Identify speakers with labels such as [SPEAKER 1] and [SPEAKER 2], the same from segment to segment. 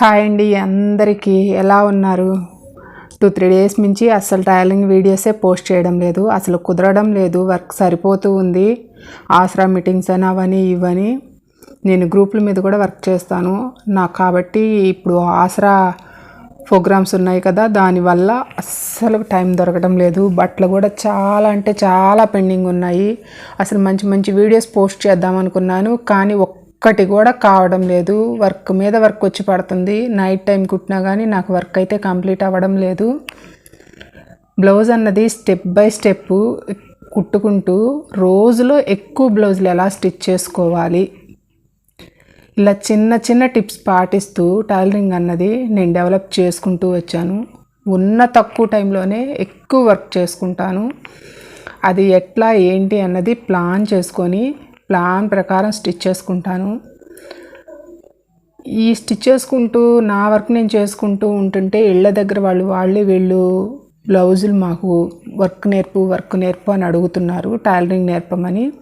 [SPEAKER 1] Hi అండి అందరికీ ఎలా ఉన్నారు? టూ త్రీ డేస్ నుంచి అస్సలు టైలింగ్ వీడియోసే పోస్ట్ చేయడం లేదు అసలు కుదరడం లేదు వర్క్ సరిపోతూ ఉంది ఆసరా మీటింగ్స్ అని అవని ఇవని. నేను గ్రూపుల మీద కూడా వర్క్ చేస్తాను. నాకు కాబట్టి ఇప్పుడు ఆసరా ప్రోగ్రామ్స్ ఉన్నాయి కదా దానివల్ల అస్సలు టైం దొరకడం లేదు. బట్టలు కూడా చాలా అంటే చాలా పెండింగ్ ఉన్నాయి. అసలు మంచి మంచి వీడియోస్ పోస్ట్ చేద్దాం అనుకున్నాను కానీ ఒక్కటి కూడా కావడం లేదు. వర్క్ మీద వర్క్ వచ్చి పడుతుంది. నైట్ టైం కుట్టినా కానీ నాకు వర్క్ అయితే కంప్లీట్ అవ్వడం లేదు. బ్లౌజ్ అన్నది స్టెప్ బై స్టెప్ కుట్టుకుంటూ రోజులో ఎక్కువ బ్లౌజులు ఎలా స్టిచ్ చేసుకోవాలి? ఇలా చిన్న చిన్న టిప్స్ పాటిస్తూ టైలరింగ్ అన్నది నేను డెవలప్ చేసుకుంటూ వచ్చాను. ఉన్న తక్కువ టైంలోనే ఎక్కువ వర్క్ చేసుకుంటాను. అది ఎట్లా ఏంటి అన్నది ప్లాన్ చేసుకొని ప్లాన్ ప్రకారం స్టిచ్ చేసుకుంటాను. ఈ స్టిచ్ చేసుకుంటూ నా వర్క్ నేను చేసుకుంటూ ఉంటుంటే ఇళ్ళ దగ్గర వాళ్ళు వాళ్ళే వీళ్ళు బ్లౌజులు మాకు వర్క్ నేర్పు వర్క్ నేర్పు అని అడుగుతున్నారు టైలరింగ్ నేర్పమని.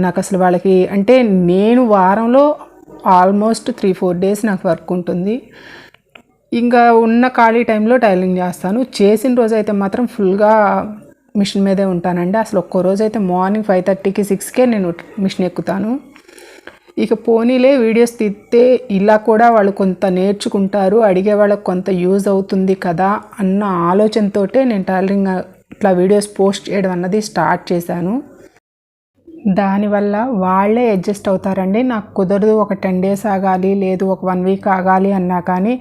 [SPEAKER 1] నాకు అసలు వాళ్ళకి అంటే నేను వారంలో ఆల్మోస్ట్ త్రీ ఫోర్ డేస్ నాకు వర్క్ ఉంటుంది. ఇంకా ఉన్న ఖాళీ టైంలో టైలరింగ్ చేస్తాను. చేసిన రోజు అయితే మాత్రం ఫుల్గా మిషన్ మీదే ఉంటానండి. అసలు ఒక్కో రోజు అయితే మార్నింగ్ ఫైవ్ థర్టీకి సిక్స్కే నేను మిషన్ ఎక్కుతాను. ఇక పోనీలే వీడియోస్ తీస్తే ఇలా కూడా వాళ్ళు కొంత నేర్చుకుంటారు అడిగే వాళ్ళకి కొంత యూజ్ అవుతుంది కదా అన్న ఆలోచనతోటే నేను టైలరింగ్ ఇట్లా వీడియోస్ పోస్ట్ చేయడం అన్నది స్టార్ట్ చేశాను. దానివల్ల వాళ్ళే అడ్జస్ట్ అవుతారండి. నాకు కుదరదు ఒక టెన్ డేస్ ఆగాలి లేదు ఒక వన్ వీక్ ఆగాలి అన్నా కానీ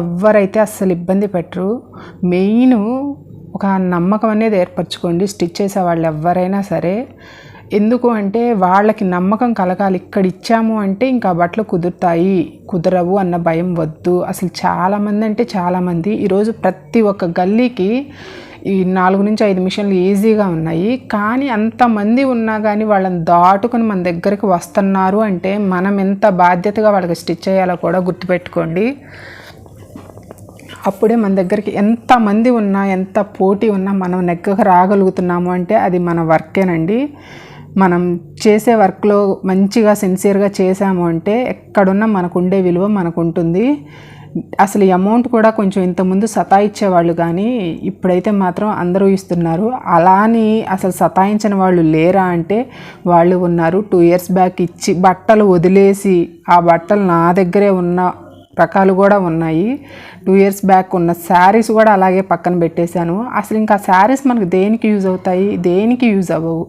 [SPEAKER 1] ఎవరైతే అస్సలు ఇబ్బంది పెట్టరు. మెయిన్ ఒక నమ్మకం అనేది ఏర్పరచుకోండి. స్టిచ్ చేసే వాళ్ళు ఎవరైనా సరే. ఎందుకు అంటే వాళ్ళకి నమ్మకం కలగాలి. ఇక్కడ ఇచ్చాము అంటే ఇంకా బట్టలు కుదురుతాయి. కుదరవు అన్న భయం వద్దు. అసలు చాలామంది అంటే చాలామంది. ఈరోజు ప్రతి ఒక్క గల్లీకి ఈ నాలుగు నుంచి ఐదు మిషన్లు ఈజీగా ఉన్నాయి. కానీ అంతమంది ఉన్నా కానీ వాళ్ళని దాటుకుని మన దగ్గరికి వస్తున్నారు అంటే మనం ఎంత బాధ్యతగా వాళ్ళకి స్టిచ్ చేయాలో కూడా గుర్తుపెట్టుకోండి. అప్పుడే మన దగ్గరికి ఎంతమంది ఉన్నా ఎంత పోటీ ఉన్నా మనం నెగ్గకు రాగలుగుతున్నాము అంటే అది మన వర్కేనండి. మనం చేసే వర్క్లో మంచిగా సిన్సియర్గా చేసాము అంటే ఎక్కడున్నా మనకు ఉండే విలువ మనకు ఉంటుంది అసలు అమౌంట్ కూడా కొంచెం ఇంతకుముందు సతాయిచ్చేవాళ్ళు కానీ ఇప్పుడైతే మాత్రం అందరూ ఇస్తున్నారు. అలాని అసలు సతాయించిన వాళ్ళు లేరా అంటే వాళ్ళు ఉన్నారు. టూ ఇయర్స్ బ్యాక్ ఇచ్చి బట్టలు వదిలేసి ఆ బట్టలు నా దగ్గరే ఉన్న రకాలు కూడా ఉన్నాయి. టూ ఇయర్స్ బ్యాక్ ఉన్న శారీస్ కూడా అలాగే పక్కన పెట్టేశాను. అసలు ఇంకా శారీస్ మనకు దేనికి యూజ్ అవుతాయి? దేనికి యూజ్ అవ్వవు?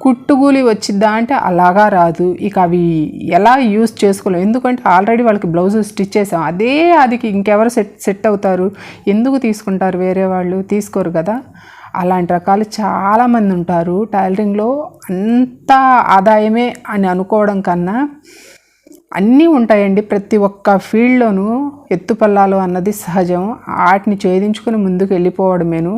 [SPEAKER 1] కుట్టుకూలి వచ్చిద్దా అంటే అలాగా రాదు. ఇక అవి ఎలా యూజ్ చేసుకోలేం? ఎందుకంటే ఆల్రెడీ వాళ్ళకి బ్లౌజ్ స్టిచ్ చేసాం. అదే అదికి ఇంకెవరు సెట్ సెట్ అవుతారు? ఎందుకు తీసుకుంటారు వేరే వాళ్ళు? తీసుకోరు కదా? అలాంటి రకాలు చాలామంది ఉంటారు. టైలరింగ్లో అంత ఆదాయమే అని అనుకోవడం కన్నా అన్నీ ఉంటాయండి. ప్రతి ఒక్క ఫీల్డ్లోనూ ఎత్తుపల్లాలు అన్నది సహజం. వాటిని ఛేదించుకుని ముందుకు వెళ్ళిపోవడమేను.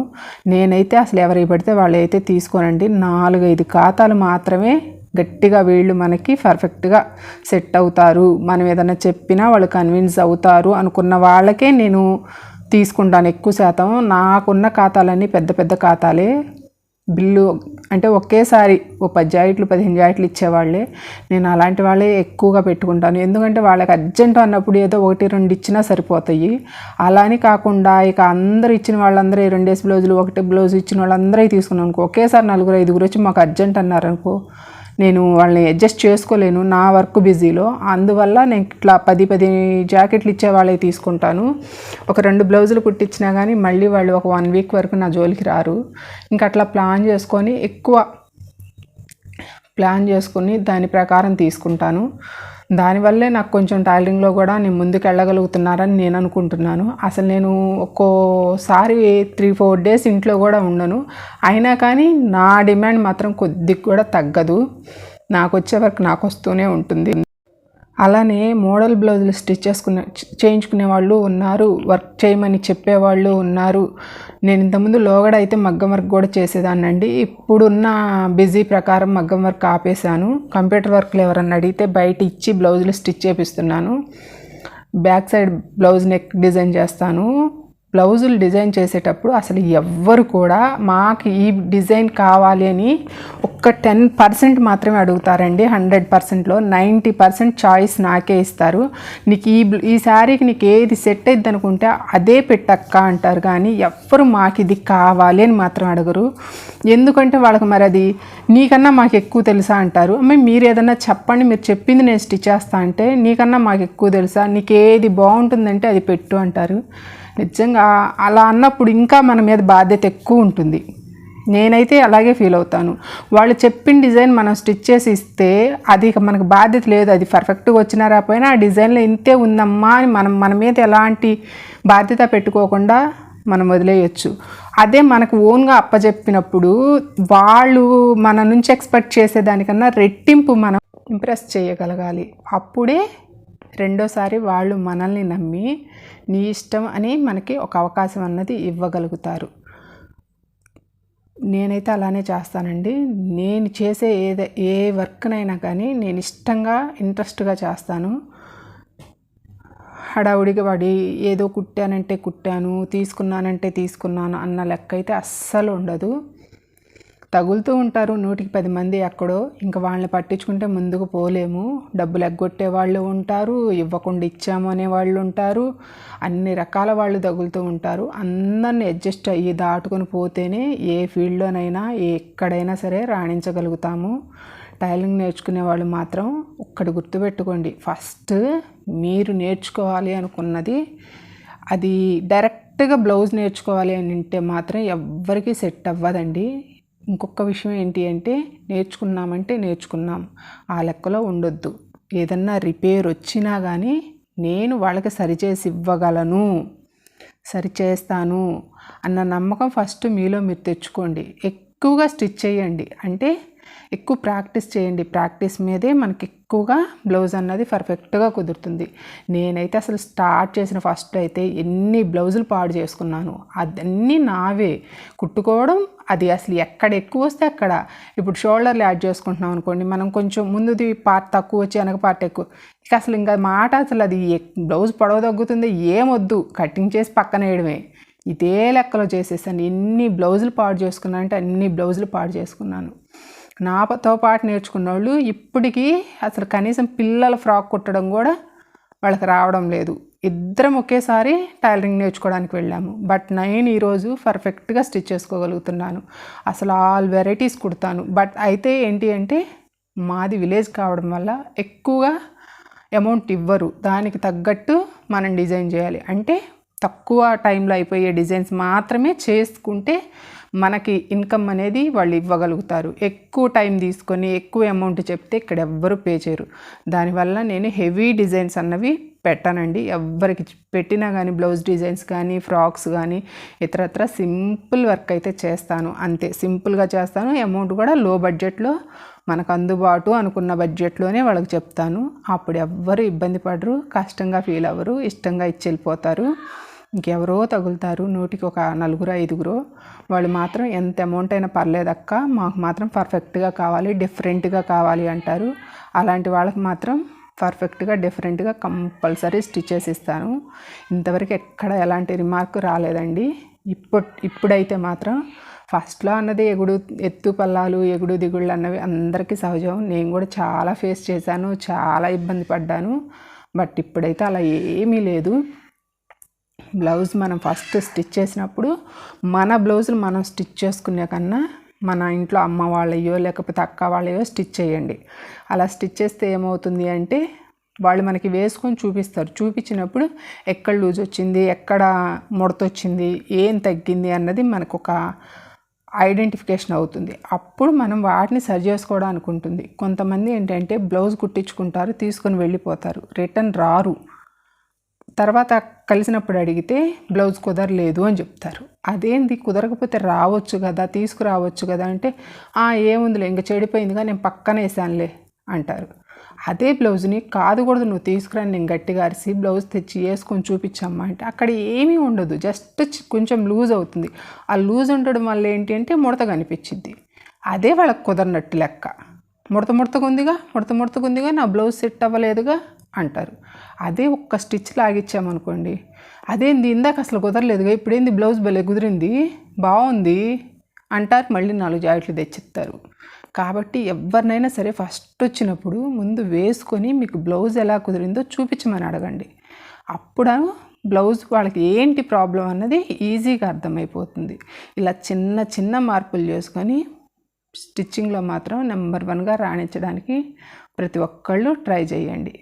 [SPEAKER 1] నేనైతే అసలు ఎవరికి పడితే వాళ్ళు అయితే తీసుకోనండి. నాలుగైదు ఖాతాలు మాత్రమే గట్టిగా వీళ్ళు మనకి పర్ఫెక్ట్గా సెట్ అవుతారు. మనం ఏదైనా చెప్పినా వాళ్ళు కన్విన్స్ అవుతారు అనుకున్న వాళ్ళకే నేను తీసుకుంటాను ఎక్కువ శాతం. నాకున్న ఖాతాలన్నీ పెద్ద పెద్ద ఖాతాలే. బిల్లు అంటే ఒకేసారి ఓ పది జాయిట్లు పదిహేను జాయిట్లు ఇచ్చేవాళ్ళే. నేను అలాంటి వాళ్ళే ఎక్కువగా పెట్టుకుంటాను. ఎందుకంటే వాళ్ళకి అర్జెంట్ అన్నప్పుడు ఏదో ఒకటి రెండు ఇచ్చినా సరిపోతాయి. అలానే కాకుండా ఇక అందరూ ఇచ్చిన వాళ్ళందరూ ఈ రెండేసి బ్లౌజులు ఒకటి బ్లౌజ్ ఇచ్చిన వాళ్ళందరూ తీసుకున్నాను అనుకో ఒకేసారి నలుగురు ఐదుగురు వచ్చి మాకు అర్జెంట్ అన్నారనుకో నేను వాళ్ళని అడ్జస్ట్ చేసుకోలేను నా వర్క్ బిజీలో. అందువల్ల నేను ఇట్లా పది పది జాకెట్లు ఇచ్చే వాళ్ళే తీసుకుంటాను. ఒక రెండు బ్లౌజులు కుట్టించినా కానీ మళ్ళీ వాళ్ళు ఒక వన్ వీక్ వరకు నా జోలికి రారు. ఇంకా అట్లా ప్లాన్ చేసుకొని ఎక్కువ ప్లాన్ చేసుకుని దాని ప్రకారం తీసుకుంటాను. దానివల్లే నాకు కొంచెం టైలరింగ్లో కూడా నేను ముందుకు వెళ్ళగలుగుతున్నారని నేను అనుకుంటున్నాను. అసలు నేను ఒక్కోసారి త్రీ ఫోర్ డేస్ ఇంట్లో కూడా ఉండను. అయినా కానీ నా డిమాండ్ మాత్రం కొద్దిగా కూడా తగ్గదు. నాకు వచ్చే వరకు నాకు వస్తూనే ఉంటుంది. అలానే మోడల్ బ్లౌజులు స్టిచ్ చేసుకునే చేయించుకునే వాళ్ళు ఉన్నారు వర్క్ చేయమని చెప్పేవాళ్ళు ఉన్నారు. నేను ఇంతకుముందు లోగడ అయితే మగ్గం వర్క్ కూడా చేసేదాన్నండి. ఇప్పుడున్న బిజీ ప్రకారం మగ్గం వర్క్ ఆపేశాను. కంప్యూటర్ వర్క్లు ఎవరన్నా అడిగితే బయట ఇచ్చి బ్లౌజులు stitch చేపిస్తున్నాను. Back side blouse neck design చేస్తాను. బ్లౌజులు డిజైన్ చేసేటప్పుడు అసలు ఎవ్వరు కూడా మాకు ఈ డిజైన్ కావాలి అని ఒక్క టెన్ పర్సెంట్ మాత్రమే అడుగుతారండి. హండ్రెడ్ పర్సెంట్లో నైంటీ పర్సెంట్ చాయిస్ నాకే ఇస్తారు. నీకు ఈ బ్ల- ఈ శారీకి నీకు ఏది సెట్ అయింది అనుకుంటే అదే పెట్టక్క అంటారు. కానీ ఎవ్వరు మాకు ఇది కావాలి అని మాత్రం అడగరు. ఎందుకంటే వాళ్ళకి మరి అది నీకన్నా మాకు ఎక్కువ తెలుసా అంటారు. అమ్మాయి మీరు ఏదన్నా చెప్పండి మీరు చెప్పింది నేను స్టిచ్ చేస్తా అంటే నీకన్నా మాకు ఎక్కువ తెలుసా? నీకు ఏది బాగుంటుందంటే అది పెట్టు అంటారు. నిజంగా అలా అన్నప్పుడు ఇంకా మన మీద బాధ్యత ఎక్కువ ఉంటుంది. నేనైతే అలాగే ఫీల్ అవుతాను. వాళ్ళు చెప్పిన డిజైన్ మనం స్టిచ్ చేసి ఇస్తే అది మనకు బాధ్యత లేదు. అది పర్ఫెక్ట్గా వచ్చినా రాకపోయినా ఆ డిజైన్లో ఇంతే ఉందమ్మా అని మనం మన మీద ఎలాంటి బాధ్యత పెట్టుకోకుండా మనం వదిలేయచ్చు. అదే మనకు ఓన్గా అప్పచెప్పినప్పుడు వాళ్ళు మన నుంచి ఎక్స్పెక్ట్ చేసేదానికన్నా రెట్టింపు మనం ఇంప్రెస్ చేయగలగాలి. అప్పుడే రెండోసారి వాళ్ళు మనల్ని నమ్మి నీ ఇష్టం అని మనకి ఒక అవకాశం అన్నది ఇవ్వగలుగుతారు. నేనైతే అలానే చేస్తానండి. నేను చేసే ఏదే ఏ వర్క్నైనా కానీ నేను ఇష్టంగా ఇంట్రెస్ట్గా చేస్తాను. హడావుడిగా పడి ఏదో కుట్టానంటే కుట్టాను తీసుకున్నానంటే తీసుకున్నాను అన్న లెక్క అయితే అస్సలు ఉండదు. తగులుతూ ఉంటారు. నూటికి పది మంది ఎక్కడో. ఇంకా వాళ్ళని పట్టించుకుంటే ముందుకు పోలేము. డబ్బులు ఎగ్గొట్టే వాళ్ళు ఉంటారు. ఇవ్వకుండా ఇచ్చాము అనే వాళ్ళు ఉంటారు. అన్ని రకాల వాళ్ళు తగులుతూ ఉంటారు. అందరిని అడ్జస్ట్ అయ్యి దాటుకొని పోతేనే ఏ ఫీల్డ్లోనైనా ఎక్కడైనా సరే రాణించగలుగుతాము. టైలింగ్ నేర్చుకునే వాళ్ళు మాత్రం ఒక్కటి గుర్తుపెట్టుకోండి. ఫస్ట్ మీరు నేర్చుకోవాలి అనుకున్నది అది డైరెక్ట్గా బ్లౌజ్ నేర్చుకోవాలి అని అంటే మాత్రం ఎవ్వరికీ సెట్ అవ్వదండి. ఇంకొక విషయం ఏంటి అంటే నేర్చుకున్నామంటే నేర్చుకున్నాం. ఆ లెక్కలో ఉండొద్దు. ఏదన్నా రిపేర్ వచ్చినా కానీ నేను వాళ్ళకి సరిచేసి ఇవ్వగలను. సరిచేస్తాను అన్న నమ్మకం ఫస్ట్ మీలో మీరు తెచ్చుకోండి. ఎక్కువగా స్టిచ్ చేయండి. అంటే ఎక్కువ ప్రాక్టీస్ చేయండి. ప్రాక్టీస్ మీదే మనకి ఎక్కువగా బ్లౌజ్ అన్నది పర్ఫెక్ట్గా కుదురుతుంది. నేనైతే అసలు స్టార్ట్ చేసిన ఫస్ట్ అయితే ఎన్ని బ్లౌజులు పాడు చేసుకున్నాను. అదన్నీ నావే. కుట్టుకోవడం అది అసలు ఎక్కడ ఎక్కువ వస్తే అక్కడ. ఇప్పుడు షోల్డర్లు యాడ్ చేసుకుంటున్నాం అనుకోండి మనం కొంచెం ముందుది పార్ట్ తక్కువ వచ్చి వెనక పార్ట్ ఎక్కువ. ఇక అసలు ఇంకా మాట అసలు అది బ్లౌజ్ పొడవ తగ్గుతుంది ఏమొద్దు కటింగ్ చేసి పక్కన వేయడమే. ఇదే లెక్కలో చేసేసాను. ఎన్ని బ్లౌజులు పాడు చేసుకున్నాను అంటే అన్ని బ్లౌజులు పాడు చేసుకున్నాను. నాతో పాటు నేర్చుకున్న వాళ్ళు ఇప్పటికీ అసలు కనీసం పిల్లల ఫ్రాక్ కుట్టడం కూడా వాళ్ళకి రావడం లేదు. ఇద్దరం ఒకేసారి టైలరింగ్ నేర్చుకోవడానికి వెళ్ళాము. బట్ నేను ఈరోజు పర్ఫెక్ట్గా స్టిచ్ చేసుకోగలుగుతున్నాను. అసలు ఆల్ వెరైటీస్ కుడతాను. బట్ అయితే ఏంటి అంటే మాది విలేజ్ కావడం వల్ల ఎక్కువగా అమౌంట్ ఇవ్వరు. దానికి తగ్గట్టు మనం డిజైన్ చేయాలి. అంటే తక్కువ టైంలో అయిపోయే డిజైన్స్ మాత్రమే చేసుకుంటే మనకి ఇన్కమ్ అనేది వాళ్ళు ఇవ్వగలుగుతారు. ఎక్కువ టైం తీసుకొని ఎక్కువ అమౌంట్ చెప్తే ఇక్కడ ఎవ్వరు పే చేయరు. దానివల్ల నేను హెవీ డిజైన్స్ అన్నవి పెట్టానండి. ఎవ్వరికి పెట్టినా కానీ బ్లౌజ్ డిజైన్స్ కానీ ఫ్రాక్స్ కానీ ఇతరత్ర సింపుల్ వర్క్ అయితే చేస్తాను. అంతే. సింపుల్గా చేస్తాను. అమౌంట్ కూడా లో బడ్జెట్లో మనకు అందుబాటు అనుకున్న బడ్జెట్లోనే వాళ్ళకి చెప్తాను. అప్పుడు ఎవ్వరు ఇబ్బంది పడరు. కష్టంగా ఫీల్ అవ్వరు. ఇష్టంగా ఇచ్చి వెళ్ళిపోతారు. ఇంకెవరో తగులుతారు నూటికి ఒక నలుగురు ఐదుగురు. వాళ్ళు మాత్రం ఎంత అమౌంట్ అయినా పర్లేదక్క మాకు మాత్రం పర్ఫెక్ట్గా కావాలి డిఫరెంట్గా కావాలి అంటారు. అలాంటి వాళ్ళకి మాత్రం పర్ఫెక్ట్గా డిఫరెంట్గా కంపల్సరీ స్టిచెస్ ఇస్తాను. ఇంతవరకు ఎక్కడ ఎలాంటి రిమార్క్ రాలేదండి. ఇప్పుడు ఇప్పుడైతే మాత్రం ఫస్ట్లో అన్నది ఎగుడు ఎత్తు పల్లాలు ఎగుడు దిగుళ్ళు అన్నవి అందరికీ సహజం. నేను కూడా చాలా ఫేస్ చేశాను చాలా ఇబ్బంది పడ్డాను. బట్ ఇప్పుడైతే అలా ఏమీ లేదు. బ్లౌజ్ మనం ఫస్ట్ స్టిచ్ చేసినప్పుడు మన బ్లౌజులు మనం స్టిచ్ చేసుకునే కన్నా మన ఇంట్లో అమ్మ వాళ్ళయో లేకపోతే అక్క వాళ్ళయో స్టిచ్ చేయండి. అలా స్టిచ్ చేస్తే ఏమవుతుంది అంటే వాళ్ళు మనకి వేసుకొని చూపిస్తారు. చూపించినప్పుడు ఎక్కడ లూజ్ వచ్చింది ఎక్కడ ముడత వచ్చింది ఏం తగ్గింది అన్నది మనకు ఒక ఐడెంటిఫికేషన్ అవుతుంది. అప్పుడు మనం వాటిని సరి చేసుకోవడానికి ఉంటుంది కొంతమంది ఏంటంటే బ్లౌజ్ కుట్టించుకుంటారు తీసుకొని వెళ్ళిపోతారు. రిటర్న్ రారు. తర్వాత కలిసినప్పుడు అడిగితే బ్లౌజ్ కుదరలేదు అని చెప్తారు. అదేంది? కుదరకపోతే రావచ్చు కదా తీసుకురావచ్చు కదా అంటే "ఆ, ఏముందిలే ఇంక చెడిపోయిందిగా నేను పక్కన వేసానులే అంటారు. అదే బ్లౌజ్ని కాదు కూడా నువ్వు తీసుకురాని నేను గట్టిగా అరిసి బ్లౌజ్ తెచ్చి వేసుకొని చూపించమ్మా అంటే అక్కడ ఏమీ ఉండదు. జస్ట్ కొంచెం లూజ్ అవుతుంది. ఆ లూజ్ ఉండడం వల్ల ఏంటి అంటే ముడత కనిపించింది అదే వాళ్ళకి కుదరనట్టు లెక్క. ముడత ముడతగా ఉందిగా ముడత ముడతగా ఉందిగా నా బ్లౌజ్ సెట్ అవ్వలేదుగా అంటారు. అదే ఒక్క స్టిచ్ లాగిచ్చామనుకోండి అదేంది ఇందాక అసలు కుదరలేదుగా ఇప్పుడేంది బ్లౌజ్ భలే కుదిరింది బాగుంది అంటారు మళ్ళీ నాలుగు జాకెట్లు తెచ్చిస్తారు కాబట్టి ఎవరినైనా సరే ఫస్ట్ వచ్చినప్పుడు ముందు వేసుకొని మీకు బ్లౌజ్ ఎలా కుదిరిందో చూపించమని అడగండి. అప్పుడు బ్లౌజ్ వాళ్ళకి ఏంటి ప్రాబ్లం అన్నది ఈజీగా అర్థమైపోతుంది. ఇలా చిన్న చిన్న మార్పులు చేసుకొని స్టిచ్చింగ్లో మాత్రం నెంబర్ వన్గా రాణించడానికి ప్రతి ఒక్కళ్ళు ట్రై చేయండి.